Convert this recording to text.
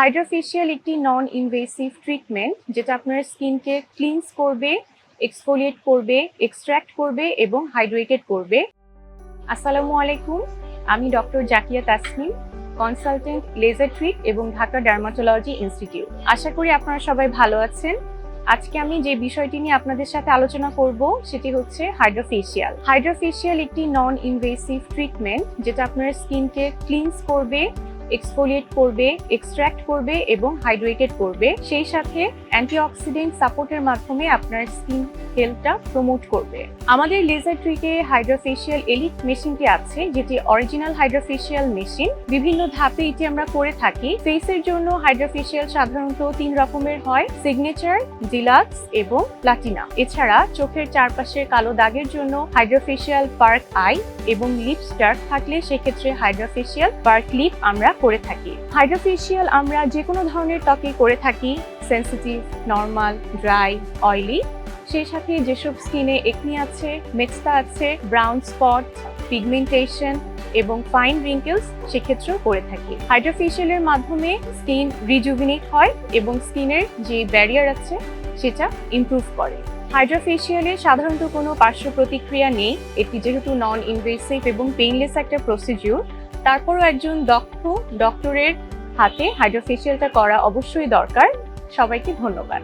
Hydrofacial একটি non invasive treatment যেটা আপনার স্কিনকে ক্লিনস করবে এক্সফোলিয়েট করবে এক্সট্র্যাক্ট করবে এবং হাইড্রেটেড করবে। আসসালামু আলাইকুম, আমি doctor Zakia Tasnim consultant laser treat এবং ঢাকা ডার্মাটোলজি ইনস্টিটিউট আশা করি আপনারা সবাই ভালো আছেন। আজকে আমি যে বিষয়টি নিয়ে আপনাদের সাথে আলোচনা করব, সেটি হচ্ছে হাইড্রোফেশিয়াল। হাইড্রোফেশিয়াল একটি নন ইনভেসিভ ট্রিটমেন্ট যেটা আপনার স্কিনকে ক্লিনস করবে এক্সফোলিয়েট করবে এক্সট্র্যাক্ট করবে এবং হাইড্রেটেড করবে। সেই সাথে অ্যান্টিঅক্সিডেন্ট সাপোর্টের মাধ্যমে আপনার স্কিন হেলথটা প্রমোট করবে। আমাদের লেজার ট্রিকে হাইড্রোফেশিয়াল এলিট মেশিনটি আছে, যেটি অরিজিনাল হাইড্রোফেশিয়াল মেশিন বিভিন্ন ধাপে এটি আমরা করে থাকি। ফেসের জন্য হাইড্রোফেশিয়াল সাধারণত তিন রকমের হয় সিগনেচার ডিলাক্স এবং প্লাটিনা এছাড়া চোখের চারপাশের কালো দাগের জন্য হাইড্রোফেশিয়াল পার্ক আই এবং লিপস ডার্ক থাকলে সেক্ষেত্রে হাইড্রোফেশিয়াল পার্ক লিপ আমরা করে থাকি। হাইড্রোফেশিয়াল আমরা যে কোনো ধরনের ত্বকে করে থাকি সেন্সিটিভ নর্মাল ড্রাই অয়েলি সেই সাথে যেসব স্কিনে একনি আছে মেক্সটা আছে ব্রাউন স্পট পিগমেন্টেশন এবং ফাইন রিঙ্কেলস সেক্ষেত্রেও করে থাকি। হাইড্রোফেশিয়ালের মাধ্যমে স্কিন রিজুভিনেট হয় এবং স্কিনের যে ব্যারিয়ার আছে, সেটা ইমপ্রুভ করে। হাইড্রোফেশিয়ালে সাধারণত কোনো পার্শ্ব প্রতিক্রিয়া নেই। এটি যেহেতু নন ইনভেসিভ এবং পেইনলেস একটা প্রসিডিউর তারপরও একজন দক্ষ ডক্টরের হাতে হাইড্রোফেশিয়ালটা করা অবশ্যই দরকার। সবাইকে ধন্যবাদ।